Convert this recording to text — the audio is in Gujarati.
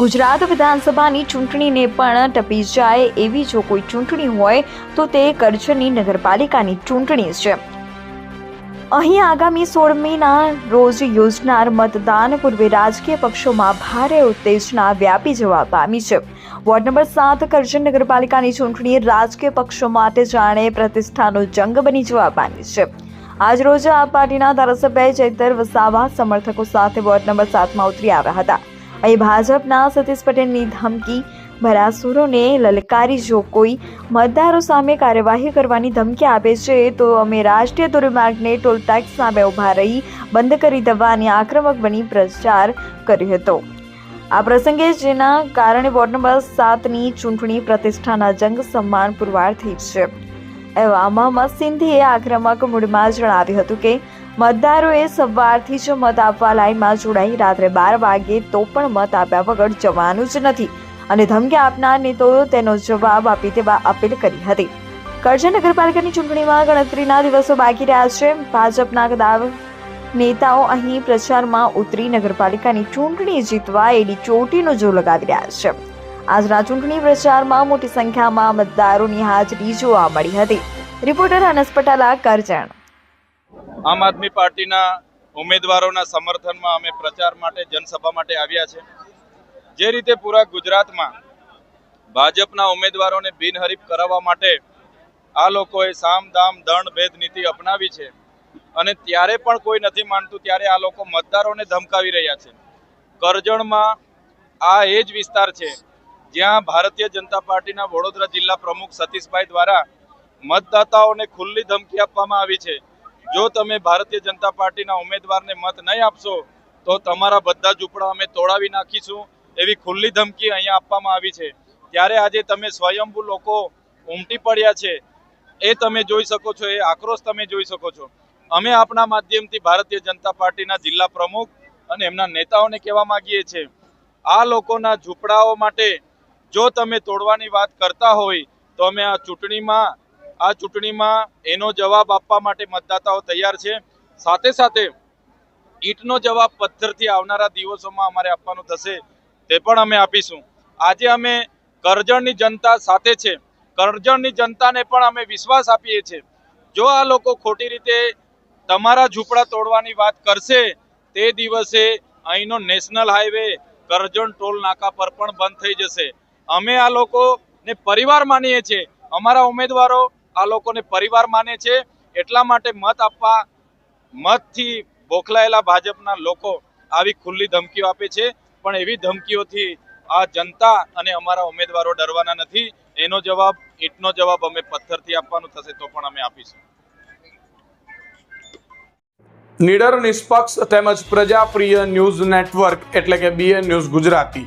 ગુજરાત વિધાનસભાની ચૂંટણીને પણ ટપી જાય એવી જો કોઈ ચૂંટણી હોય, તો તે કરજણની નગરપાલિકાની ચૂંટણી છે. અહીં આગામી સોળમીના રોજ યોજનાર મતદાન પૂર્વે રાજકીય પક્ષોમાં ભારે ઉત્તેજના વ્યાપી જવા પામી છે. વોર્ડ નંબર સાત કરજણ નગરપાલિકાની ચૂંટણી રાજકીય પક્ષો માટે જાણે પ્રતિષ્ઠાનો જંગ બની જવા પામી છે. આજ રોજ આ પાર્ટીના ધારાસભ્ય ચૈતર વસાવા સમર્થકો સાથે વોર્ડ નંબર સાતમાં ઉતરી આવ્યા હતા. અહીં ભાજપના સતીશ પટેલની ધમકી, ભરાસુરોને લલકારી જો કોઈ મતદારો સામે કાર્યવાહી કરવાની ધમકી આપે છે, તો અમે રાષ્ટ્રીય ધોરીમાર્ગને ટોલ ટેક્સ સામે ઊભા રહી બંધ કરી દેવાની આક્રમક બની પ્રચાર કર્યો હતો. આ પ્રસંગે જેના કારણે વોર્ડ નંબર સાતની ચૂંટણી પ્રતિષ્ઠાના જંગ સન્માન પુરવાર થઈ છે. એવામાં મસિંધીએ આક્રમક મૂડમાં જણાવ્યું હતું કે, મતદારોએ સવારથી જ મત આપવા લાઇનમાં જોડાઈ રાત્રે બાર વાગે તો પણ મત આપ્યા વગર જવાનું જ નથી અને ધમકી આપનારને તો તેનો જવાબ આપી દેવા અપીલ કરી હતી. કરજણ નગરપાલિકાની ચૂંટણીમાં ગણતરીના દિવસો બાકી રહ્યા છે. ભાજપના કદાવ નેતાઓ અહીં પ્રચારમાં ઉતરી નગરપાલિકાની ચૂંટણી જીતવા એડી ચોટીનો જો લગાવી રહ્યા છે. આજના ચૂંટણી પ્રચારમાં મોટી સંખ્યામાં મતદારોની હાજરી જોવા મળી હતી. રિપોર્ટર અનસ પટાલા, કરજણ. આમ આદમી પાર્ટીના ઉમેદવારોના સમર્થનમાં અમે પ્રચાર માટે, જનસભા માટે આવ્યા છે. જે રીતે પૂરા ગુજરાતમાં ભાજપના ઉમેદવારોને બિનહરીફ કરાવવા માટે આ લોકોએ સામ, દામ, દંડ, ભેદ, નીતિ અપનાવી છે અને ત્યારે પણ કોઈ નથી માનતું ત્યારે આ લોકો મતદારોને ધમકાવી રહ્યા છે. કરજણમાં આ એ જ વિસ્તાર છે જ્યાં ભારતીય જનતા પાર્ટીના વડોદરા જિલ્લા પ્રમુખ સતીશભાઈ દ્વારા મતદાતાઓને ખુલ્લી ધમકી આપવામાં આવી છે. જો તમે ભારતીય જનતા પાર્ટીના ઉમેદવારને મત નહીં આપશો, તો તમારા બધા ઝૂંપડા અમે તોડાવી નાખીશું એવી ખુલ્લી ધમકી અહીંયા આપવામાં આવી છે. ત્યારે આજે તમે સ્વયંભૂ લોકો ઉમટી પડ્યા છે. એ તમે જોઈ શકો છો, એ આક્રોશ તમે જોઈ શકો છો. અમે આપણા માધ્યમથી ભારતીય જનતા પાર્ટીના જિલ્લા પ્રમુખ અને એમના નેતાઓને કહેવા માગીએ છીએ, આ લોકોના ઝૂંપડાઓ માટે જો તમે તોડવાની વાત કરતા હોય, તો અમે આ ચૂંટણીમાં આ ચૂંટણીમાં એનો જવાબ આપવા માટે મતદાતાઓ તૈયાર છે. સાથે સાથે ઈંટનો જવાબ પથ્થરથી આવનારા દિવસોમાં અમારે આપવાનો થશે. તે પણ અમે આપીશું. આજે અમે કરજણની જનતા સાથે છે. કરજણની જનતાને પણ અમે વિશ્વાસ આપીએ છીએ. જો આ લોકો ખોટી રીતે તમારા ઝૂંપડા તોડવાની વાત કરશે, તે દિવસે અહીંનો નેશનલ હાઈવે કરજણ ટોલ નાકા પર પણ બંધ થઈ જશે. અમે આ લોકોને પરિવાર માનીએ છીએ. અમારા ઉમેદવારો આ લોકોને પરિવાર માને છે. એટલા માટે મત આપવા, મતથી બોખલાયેલા ભાજપના લોકો આવી ખુલ્લી ધમકીઓ આપે છે. પણ એવી ધમકીઓથી આ જનતા અને અમારા ઉમેદવારો ડરવાના નથી. એનો જવાબ, ઈટનો જવાબ અમે પથ્થરથી આપવાનું થશે તો પણ અમે આપીશું. નિડર નિષ્પક્ષ તેમજ પ્રજાપ્રિય ન્યૂઝ નેટવર્ક એટલે કે B N news Gujarati.